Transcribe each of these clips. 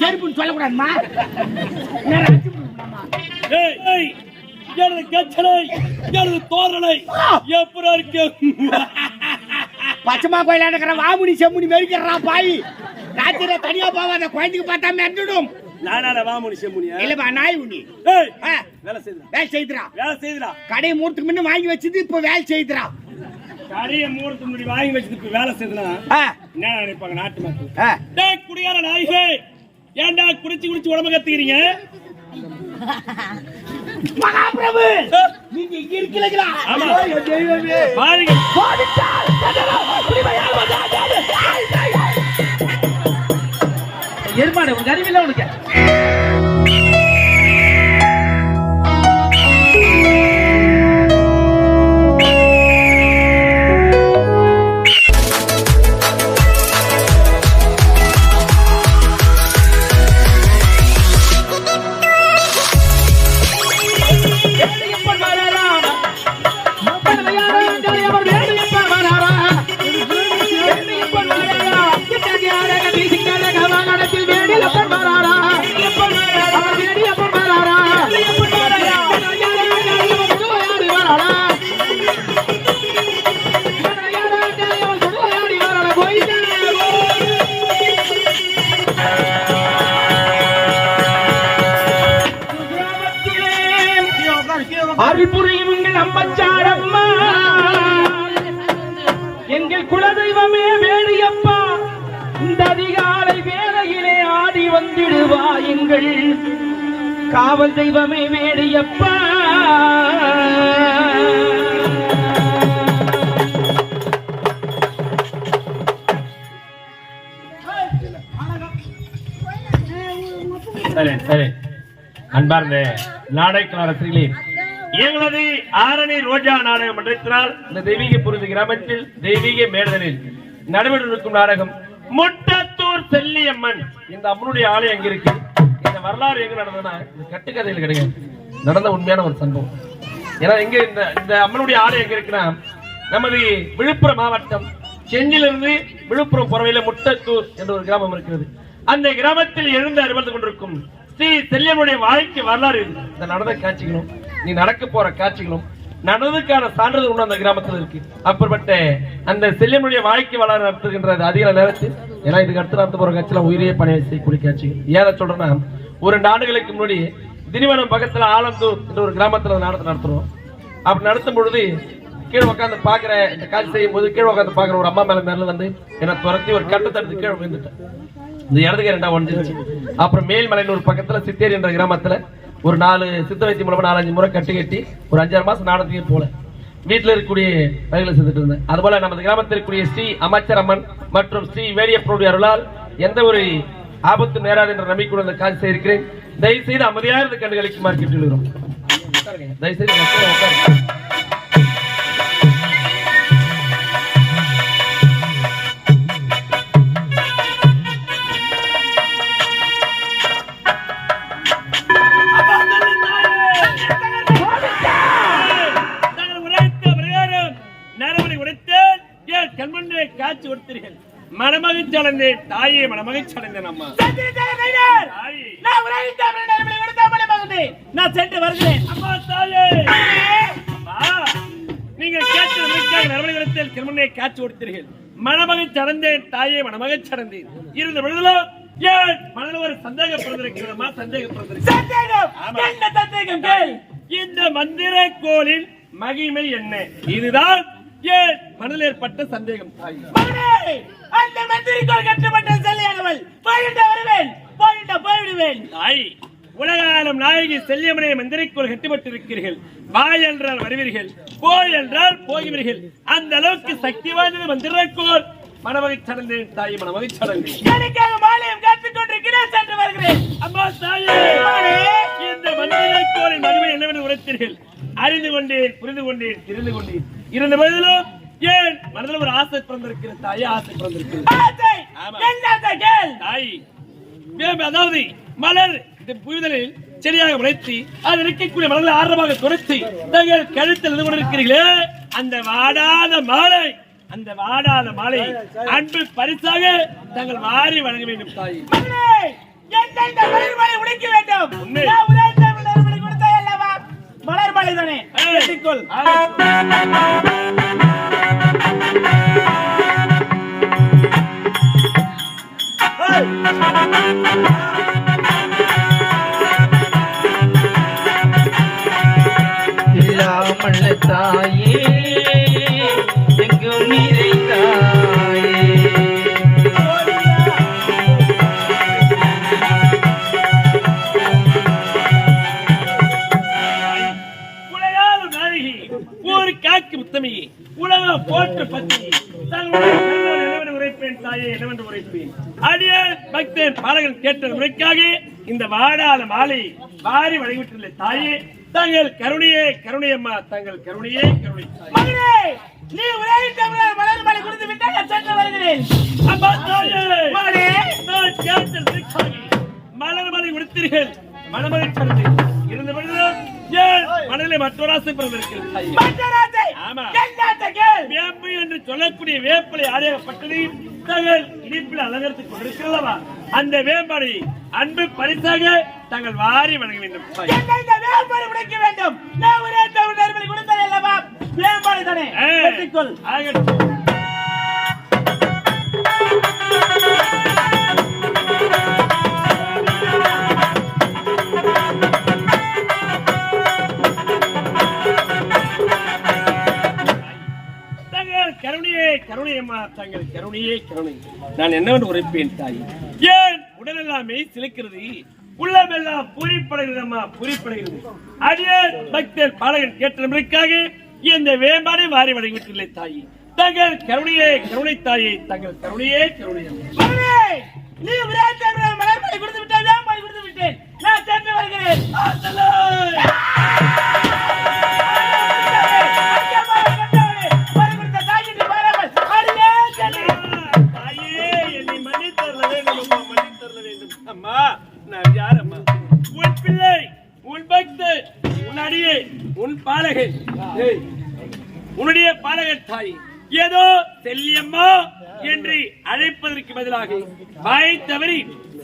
செருப்புன்னு ஏய், எனது கச்சலை எனது தோரணை எப்படி இருக்கு பச்சைமா கோயில இருக்கிற வாமுனி செம்முனி மெரிக்கிறா பாய் ராத்திரி தனியா போவாத குழந்தைக்கு பார்த்தா மெரிஞ்சிடும் நானாட வாமுனி செம்முனியா இல்லப்பா நாய் உண்ணி வேலை செய்துடா. வேலை செய்துரா வேலை செய்துடா. கடையை மூர்த்துக்கு முன்ன வாங்கி வச்சது இப்ப வேலை செய்துரா கடைய மூரத்து முடி வாங்கி இப்ப வேலை செய்துனா என்ன நினைப்பாங்க நாட்டு மக்கள். டேய் குடியார நாய்களே ஏன்டா குடிச்சு குடிச்சு உடம்பு கத்துக்கிறீங்க? மகாபிரபு! நீங்க இங்க இருக்கீங்களா? ஆமா. தெய்வமே. பாருங்க. போதுச்சால், சதனம், குடிமையால் வந்தால், எருமாடு உனக்கு அறிவில்லை உனக்கு. அதிகாலை வேலையிலே ஆடி வந்திடுவா எங்கள் காவல் தெய்வமே வேடியப்பா சரி சரி. அன்பார்ந்த நாடக ரசிகளே எங்களது ஆரணி ரோஜா நாடக மன்றத்தினால் இந்த தெய்வீக புரிந்து கிராமத்தில் தெய்வீக மேடலில் நடைபெற்றிருக்கும் நாடகம் முட்டத்தூர் செல்லியம்மன். இந்த அம்மனுடைய ஆலயம் எங்க இருக்கு? இந்த வரலாறு எங்க நடந்ததுன்னா கட்டுக்கதையில் கிடையாது. நடந்த உண்மையான ஒரு சம்பவம். ஏன்னா எங்க இந்த இந்த அம்மனுடைய ஆலயம் எங்க இருக்குன்னா நமது விழுப்புரம் மாவட்டம் செஞ்சிலிருந்து விழுப்புரம் புறவையில முட்டத்தூர் என்ற ஒரு கிராமம் இருக்கிறது. அந்த கிராமத்தில் எழுந்து அறிவந்து கொண்டிருக்கும் ஸ்ரீ செல்லியனுடைய வாழ்க்கை வரலாறு இந்த நடந்த காட்சிகளும் நீ நடக்க போற காட்சிகளும் நடந்ததுக்கான சான்றிதழ் ஒண்ணு அந்த கிராமத்தில் இருக்கு. அப்படிப்பட்ட அந்த செல்லியனுடைய வாழ்க்கை வளர நடத்துகின்ற அதிக நேரத்தில். ஏன்னா இதுக்கு அடுத்து நடத்த போற கட்சியில உயிரியே பணி செய்யக்கூடிய குளிக்காச்சு ஏன் சொல்றேன்னா ஒரு ரெண்டு ஆண்டுகளுக்கு முன்னாடி திரிவனம் பக்கத்துல ஆலந்தூர் என்ற ஒரு கிராமத்துல நடத்த நடத்துறோம். அப்படி நடத்தும் பொழுது கீழே உட்காந்து பாக்குற இந்த காட்சி செய்யும் போது கீழே உட்காந்து பாக்குற ஒரு அம்மா மேல மேல வந்து என்ன துரத்தி ஒரு கட்டத்தடுத்து கீழே விழுந்துட்டேன். இந்த இடத்துக்கு ரெண்டா உடஞ்சிருச்சு அப்புறம் மேல்மலையில ஒரு பக்கத்துல சித்தேரி என்ற கிராமத்துல ஒரு நாலு சித்த வைத்தியம் மூலமா நாலஞ்சு முறை கட்டி கட்டி ஒரு அஞ்சாறு மாசம் நாடகத்துக்கே போல. வீட்டில் இருக்கக்கூடிய வகைகளை செஞ்சுட்டு இருந்தேன். அதுபோல நமது கிராமத்தில் இருக்கக்கூடிய ஸ்ரீ அமைச்சர் அம்மன் மற்றும் ஸ்ரீ வேடியப்பனுடைய அருளால் எந்த ஒரு ஆபத்து நேராது என்ற நம்பிக்கையுடன் அந்த காட்சி செய்திருக்கிறேன். தயவு செய்து அமைதியாக இருந்த கண்டுகளிக்குமாறு கேட்டுள்ளோம் தயவு செய்து அடைந்தேன் தாயே மணமகிழ்ச்சி அடைந்தேன் அம்மா தாயே. நான் பிரண்டை விடுத்தாமலே மகனே, நான் சென்று வருகிறேன். அம்மா தாயே. நீங்கள் கேட்டு உடைத்தேன் கண்முன்னே காட்சி கொடுத்தீர்கள். மணமகிழ்ச்சி அடைந்தேன் தாயே மணமகிழ்ச்சி அடைந்தேன் இருந்த பொழுதுல ஏன் மனதில் ஒரு சந்தேகம் பிறந்திருக்கிறதம்மா சந்தேகம் பிறந்திருக்கிறது. சந்தேகம்? இந்த மந்திர கோலின் மகிமை என்ன? இதுதான் ஏன்? மனதில் ஏற்பட்ட சந்தேகம் அந்த மந்திரிக்கோள் கட்டுப்பட்ட செல்லியானவள். போயிட்ட வருவேன். போயிட்ட போய்விடுவேன். தாய் உலகாலம் நாயகி செல்லியமனை மந்திரிக்குள் கட்டுப்பட்டிருக்கிறீர்கள். வா என்றால் வருவீர்கள் போய் என்றால் போகிறீர்கள் அந்த அளவுக்கு சக்தி வாய்ந்தது மந்திரக்கோள் மனவகை சடந்தேன் தாய் மனவகை சடந்தேன் எனக்காக மாலையும் காத்துக் கொண்டிருக்கிறேன் சென்று வருகிறேன். அம்மா தாயே! இந்த மந்திரக்கோளின் மகிமை என்னவென்று உரைத்தீர்கள் அறிந்து கொண்டேன் புரிந்து கொண்டேன் தெரிந்து கொண்டேன் இருந்த போதிலும் ஏன் மனதில் ஒரு ஆசை பிறந்திருக்கிறது தாயே ஆசை பிறந்திருக்கிறது? தாய். அதாவது மலர் இந்த புரிதலில் செடியாக உழைத்து அது இருக்கக்கூடிய மலர்களை ஆரம்பமாக துரத்தி தங்கள் கழுத்தில் இருந்து கொண்டிருக்கிறீர்களே அந்த வாடாத மாலை அந்த வாடாத மாலை அன்பு பரிசாக தங்கள் வாரி வழங்க வேண்டும் தாய். இந்த மலர்மாலை உடைக்க வேண்டும். மலர்மாலை கொடுத்தாய் அல்லவா? மலர்மாலை தானே? தாயே பத்தி உரைப்பேன் தாயே என்னவென்று உரைப்பேன்? அடியார் பக்தன் பாலகன் கேட்ட முறைக்காக இந்த வாடாத மாலை வாரி வழிவிட்டுள்ள தாயே. தங்கள் கருணையே கருணையம்மா தங்கள் கருணையே கருணை தாயே. மகனே, நீ உடைத்த மலர்மாலை கொடுத்து விட்டால் நான் சென்று வருகிறேன். அம்மா தாயே. நான் கேட்ட மலர் மலை உடுத்தீர்கள். மணமலை பிறந்து இருந்த பொழுதும் ஏன் மனதிலே மற்றொரு ஆசை பிறந்திருக்கிறது ஆமா. வேம்பு என்று சொல்லக்கூடிய வேப்பிலை ஆடையப்பட்டது தங்கள் இனிப்பில் அலங்கரித்துக் கொண்டிருக்கிறதா அந்த வேம்பாடை அன்பு பரிசாக தங்கள் வாரி வழங்க வேண்டும் இந்த வேறுபாடு உடைக்க வேண்டும். நான் அல்லவா? வேறுபாடு தானே. ஆகட்டும். கருணையம்மா தங்கள் கருணையே கருணை. நான் என்னவென்று உரைப்பேன் தாய்? ஏன் உடலெல்லாமே சிலுக்கிறது? உள்ளமெல்லாம் பூரிப்படைகிறது. அம்மா பூரிப்படைகிறது அடியேன் பக்தர் பாலகன் கேட்ட நம்பருக்காக இந்த வேம்பாடை மாறி வழங்கிவிட்டுள்ளே தாய்? தங்கள் கருணையே கருணை தாயை தங்கள் கருணையே கருணையே.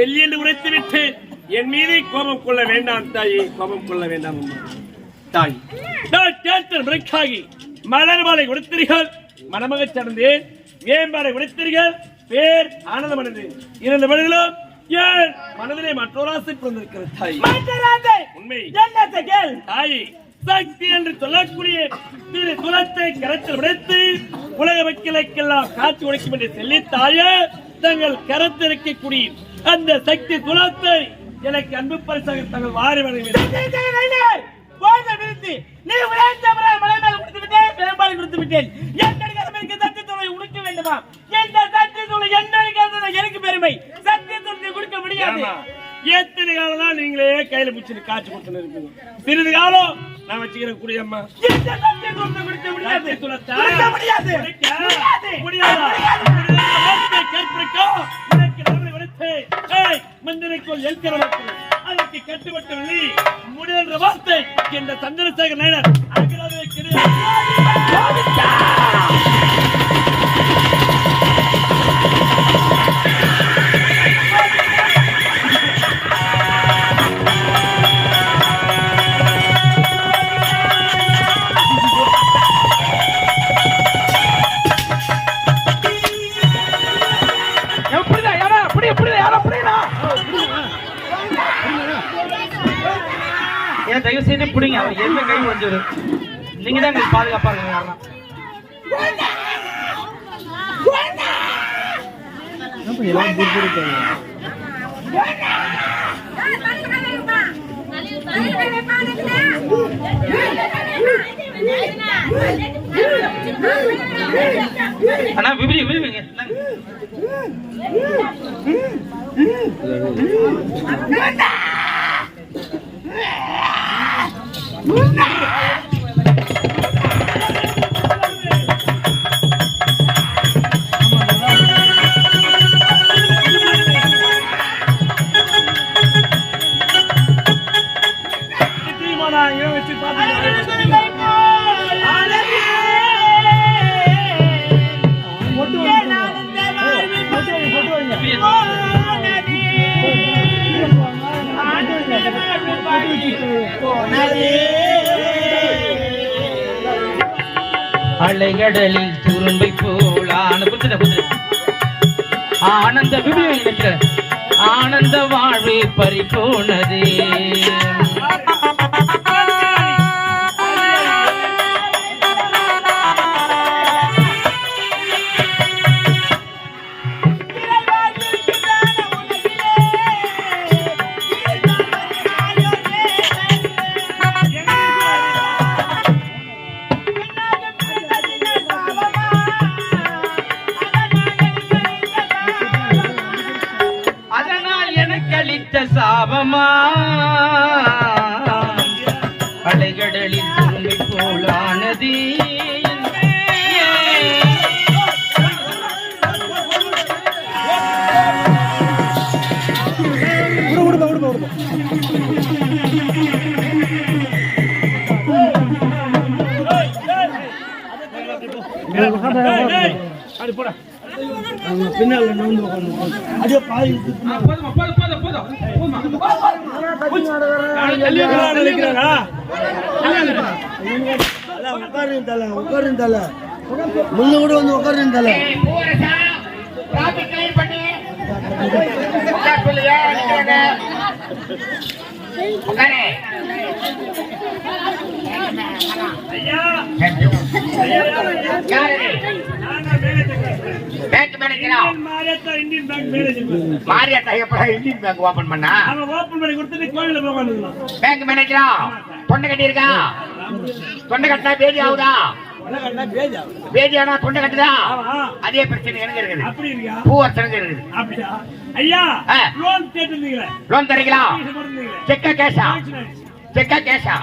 செல்லி என்று உரைத்து விட்டு என் மீது கோபம் கொள்ள வேண்டாம் தாயே. கோபம் கொள்ள வேண்டாம் தாய் நான் கேட்ட முறைக்காகி மலர் மாலை கொடுத்தீர்கள் மணமகச் சார்ந்தேன் மேம்பாடை கொடுத்தீர்கள் பேர் ஆனந்தமடைந்து இருந்த பொழுதிலும் ஏன் மனதிலே மற்றொரு ஆசை பிறந்திருக்கிறது தாய். உண்மை. தாய் சக்தி என்று சொல்லக்கூடிய திரு குலத்தை கரத்தில் உடைத்து உலக மக்களுக்கெல்லாம் காட்சி உடைக்கும் என்று சொல்லி தாயே தங்கள் கரத்தில் இருக்கக்கூடிய அந்த சக்தி குலத்தை எனக்கு அன்பு பரிசாக தங்கள் வாரி நீ உழைத்த மலைமேல் கொடுத்து விட்டேன் பெரும்பாலும் கொடுத்து விட்டேன். என்னுடைய கடமைக்கு சத்தியத்துறை உடுக்க வேண்டுமா? எந்த சத்தியத்துறை என்னுடைய எனக்கு பெருமை. சத்தியத்துறை கொடுக்க முடியாது. எத்தனை காலம் தான் நீங்களே கையில பிடிச்சிட்டு காட்சி கொடுத்துன்னு இருக்கீங்க? சிறிது காலம் நான் வச்சுக்கிறேன் குடியம்மா முடியாது? முடியாது. முடியாது. முடியாதா? முடியாது. வார்த்தை கேட்பிருக்கோ? அதற்கு கட்டுப்பட்டவில்லை. வார்த்தை சந்திரசேகர் நாயனர் கிடையாது. என்ன கை நீங்க தான் எங்களுக்கு பாதுகாப்பா இருக்கீங்க யாரா அண்ணா விபரி விபரி அலைகடலில் துரும்பை போலான குத்துட குத்துட ஆனந்த விபியம் நினைக்கிற ஆனந்த வாழ்வு பறி உட்காருங்க தல முன்ன கூட வந்து உட்காருங்க. தல பேங்க் மேனேஜரா Mariyatha Indian bank manager Mariyatha எப்படா இந்தியன் பேங்க் ஓபன் பண்ணா அவன் ஓபன் பண்ணி கொடுத்துட்டு கோயில போய் உட்காந்துக்கலாம் பேங்க் மேனேஜரா தொண்டை கட்டி இருக்கா தொண்டை கட்டினா பேதி ஆகுதா? ஆனா தொண்டை கட்டுதா? அதே பிரச்சனை எனக்கு இருக்குது. அப்படி இருக்கியா பூ அர்ச்சனைக்கு இருக்குது. ஐயா. லோன் கேட்டிருந்தீங்களே? லோன் தரீங்களா. செக்கா கேஷா. செக்கா கேஷா.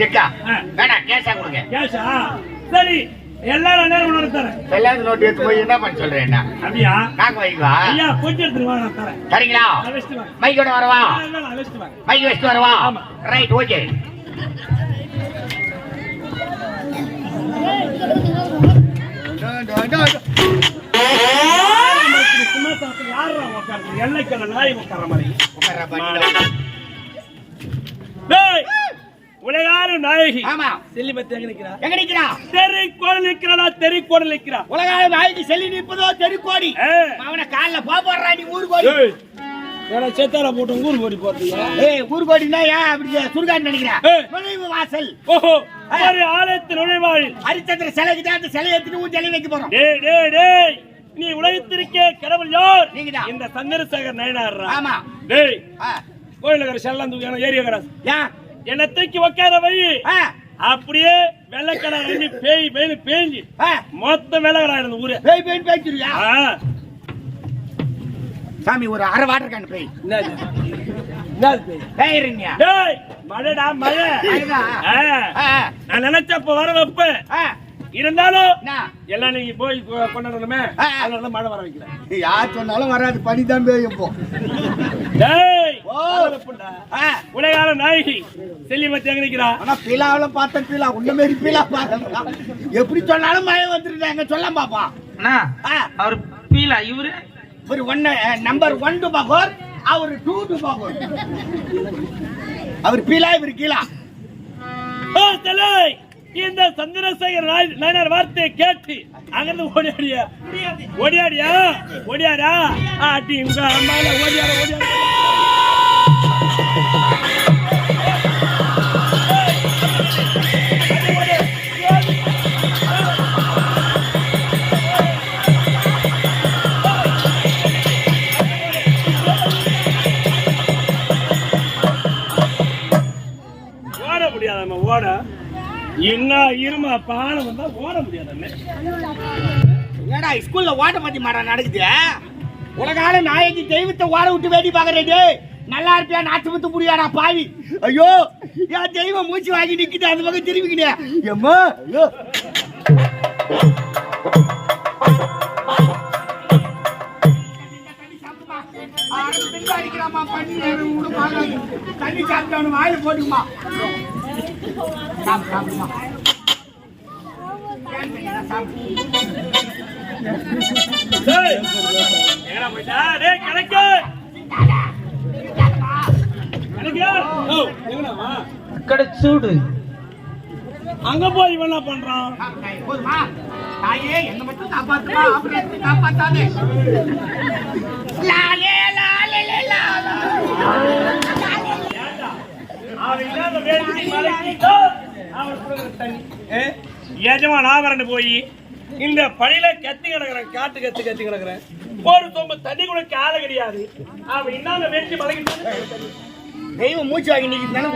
செக்கா. வேணாம் கேஷா கொடுங்க. கேஷா? சரி எல்லாரும் நேரம் உன்னோட தரேன். செல்லாத நோட்டு எடுத்து போய் என்ன பண்ண சொல்றேன் என்ன? அப்படியா? நாங்க வைக்குவா? ஐயா கொஞ்சம் நான் தரேன். மைக்கோட வரவா? மைக் வச்சுட்டு வரவா. Right okay. உலகாரும் நாயகி ஆமா செல்லிமத்தி எங்க நிக்கிறா எங்க நிக்கிறா தெரி கோடு நிக்கிறா தெரி கோடு நிக்கிறா உலகால நாய்க்கு செல்லி நிப்பதோ தெருக்கோடி. அவனை கால்ல பாப்பாடுறா நீ ஊரு கோடி ஏடா சேத்தாரா போட்டு ஊர் போடி போறீங்க? ஏய் ஊரு கோடினா ஏன் அப்படி சுருகான்னு நினைக்கிறேன். நுழைவு வாசல். ஓஹோ ஒரு ஆலயத்தின் நுழைவாயில். ஹரிச்சந்திர சிலைக்கு தான் அந்த சிலையை எடுத்துட்டு உன் சிலை வைக்க போறோம். டேய் டேய் டேய் நீ உலகத்திற்கே கடவுள் யார்? நீங்கதான். இந்த சந்திரசேகர் நயனார்ரா. ஆமா. டேய் ஆ. கோயிலுக்கார செல்லம் தூக்கி ஏரியா கடை ஏன் என்ன தூக்கி உட்கார வை. அப்படியே வெள்ளக்கடை பேய் பேய் பேஞ்சு ஆ. மொத்தம் வெள்ளக்கடை இருந்த ஊரு. பேய் பேய் ஆ. சாமி ஒரு அரை வாட்டர் கேன் பேய். மழைடா மழை. மழைடா? ஆ. ஆ, நான் நினைச்சப்ப வர வைப்பேன். ஆ. இருந்தாலும்? எல்லாம் நீங்க போய் கொண்டாடணுமே. அதனால மழை வர வைக்கிறேன் யார் சொன்னாலும் வராது. பனி தான் பெய்யும். ஆ. உலகால நாயகி செல்லிமத்தி எங்க நிக்கிறா ஆனா பீலாவில பார்த்தேன் பீலா உன்ன மாரி பீலா பார்த்தேன் எப்படி சொன்னாலும் மழை வந்துருந்தாங்க சொல்ல பாப்பா. அவர் பீலா இவரு? ஒரு ஒன்னு நம்பர் ஒன் டு பாகோர் அவர் டூ டு பாகோர். அவர் பீலா இவர் கீழா. ஓ, இந்த சந்திரசேகர் நாயனார் வார்த்தையை கேட்டு அங்கிருந்து ஓடியாடியா? ஓடியாடியா? ஓடியாரா ஆட்டி உங்க அம்மால ஓடியார ஓடியார இருமா பாலம் வந்தா ஓட முடியாதம்மா என்னடா ஸ்கூல்ல ஓட்ட பத்தி மாடா நடக்குது? உலகால நாயகி தெய்வத்தை ஓட விட்டு வேடி பாக்குறேன் நல்லா இருப்பியா நாட்டு முத்து புரியாடா பாவி. ஐயோ என் தெய்வம் மூச்சு வாங்கி நிக்குது அந்த பக்கம் திரும்பிக்கினே. எம்மா ஐயோ. தண்ணி சாப்பிட்டு வாயில போட்டுக்குமா. சாப்பிடு, சாப்பிடுமா. டேய் எங்கடா போயிட்டா டேய் கணக்கு கணக்கு ஓ எங்கடா வா அக்கட சூடு. அங்க போய் இவன் என்ன பண்றான்? தாயே என்ன ஏ? எஜமான் ஆவரண்டு போய் இந்த பணியில கத்தி கிடக்குறேன் காட்டு கத்தி கத்தி கிடக்குறேன். ஒரு சொம்பு தண்ணி கொடுக்க ஆள கிடையாது. அவன் இன்னால வேண்டி மலைக்கு தெய்வம் மூச்சு வாங்கி நிக்கிட்டு தானே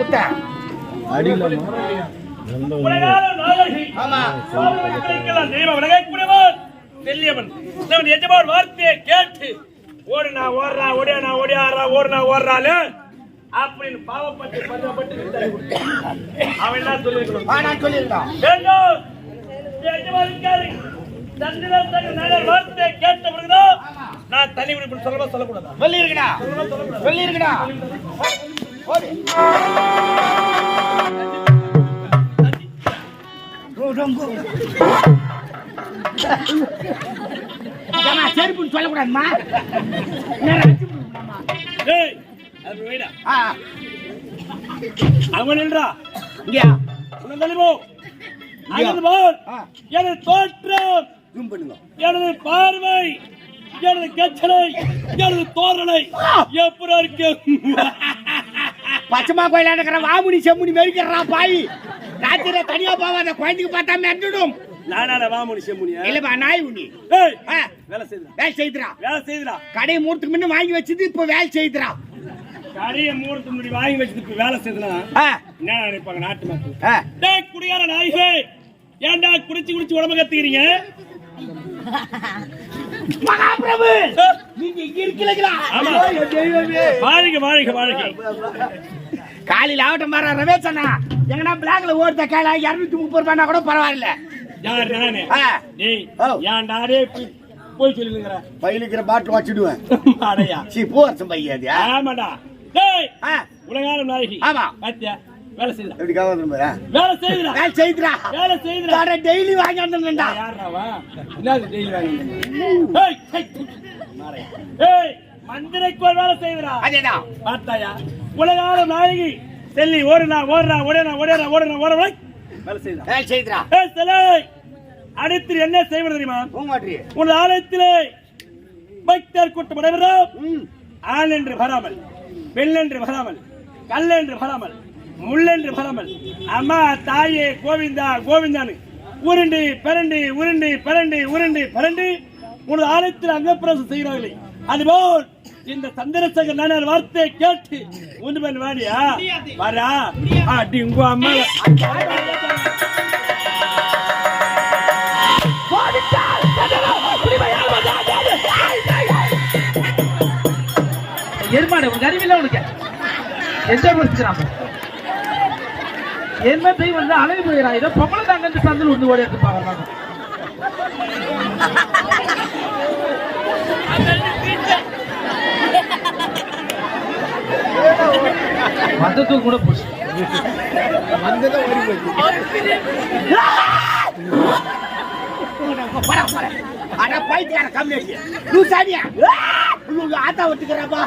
அவன் எஜமான் வார்த்தையை கேட்டு ஓடுனா ஓடுறா ஓடியானா ஓடியாரா ஓடுனா ஓடுறாளு. அப்படின்னு பாவப்பட்டு அவன் என்ன சொல்லிருக்கணும் ஆ நான் சொல்லியிருந்தோம் நல்ல வார்த்தையை கேட்ட பிறகுதான் நான் தனி விடுப்பு சொல்லவா சொல்லக்கூடாதா சொல்லியிருக்கடா சொல்லியிருக்கடா ஓடு ஏம்மா, செருப்புன்னு ஆ, அவன் இங்கயா உனக்கு எனது தோற்றம் எனது பார்வை எனது கச்சலை எனது தோரணை எப்படி இருக்கு? பச்சைமா கோயில இருக்கிற வாமுனி செம்முனி மெரிக்கிறா பாய். ராத்திரில தனியா போவாத குழந்தைக்கு பார்த்தா மெஞ்சிடும் நானால வாமுனி செம்முனியா? இல்லப்பா நாய் உண்ணி. வேலை செய்துடா. வேலை செய்துடா. வேலை செய்துடா. கடையை மூர்த்துக்கு முன்ன வாங்கி வச்சது இப்ப வேலை செய்துடா. கடைய மூர்த்து முடி வாங்கி வச்சுட்டு இப்ப வேலை செய்துனா என்ன நினைப்பாங்க நாட்டு மக்கள்? குடிகார நாய்களே ஏன்டா குடிச்சு குடிச்சு உடம்பு கத்துக்கிறீங்க? மகாபிரபு! நீங்க இங்க இருக்கீங்களா? ஆமா. வாழ்க வாழ்க வாழ்க. காலையில ஆகட்டும் பாரு ரமேஷ் அண்ணா. எங்கன்னா பிளாக்ல ஓடுத கேள இருநூத்தி முப்பது ரூபாய்னா கூட பரவாயில்ல. யார் நானு. ஏன்டா டேய் போய்- போய் சொல்லுங்கற பையிலுக்கிற பாட்டில் வச்சுடுவேன். அடையா சி பூரசம் பையாது ஆமாடா. உலகாரம் நாயகி. ஆமா. பாத்தியா? வேலை செய்துடா. எப்படி பாரு? வேலை செய்துடா. வேலை டெய்லி வாங்கி வந்துடா யாராவா என்னது டெய்லி வாங்கி ஏய், மந்திரைக்கோள் வேலை செய்துடா. அதேதான் பார்த்தாயா? உலகார நாயகி. செல்லி ஓடுனா ஓடுறா ஓடுனா ஓடுறா ஓடுனா ஓடுறா வேலை செய்தா வேலை செய்துடா. ஏய் செல்லை அடுத்து என்ன செய்வது தெரியுமா? உன் ஆலயத்திலே பக்தர் கூட்டம் நடைபெறும். ஆண் என்று வராமல் பெண் என்று வராமல் கல் என்று வராமல் முள்ளென்று பலமல் அம்மா தாயே கோவிந்தா கோவிந்தான்னு உருண்டு பரண்டு உருண்டு பரண்டு உருண்டு பரண்டு. உனது ஆலயத்தில் அங்கப்பிரசம் செய்கிறார்களே. அதுபோல் இந்த சந்திரசேகர் நானார் வார்த்தையை கேட்டு ஒன்று பண்ண வாடியா? வரா அடி உங்க அம்மா. எருமாடு உனக்கு அறிவில்லை உனக்கு. எந்த முடிச்சுக்கிறான் என்ன தெய்வம் வந்து அலைவு போயிடா ஏதோ பொம்பளை தாங்க சந்தில் வந்து ஓடி எடுத்து பாக்குறாங்க வந்ததுக்கு கூட போச்சு போடா போடா அட பைத்தியார கம்யூனிட்டி. லூசானியா? ஆத்தா ஒட்டுக்கிறப்பா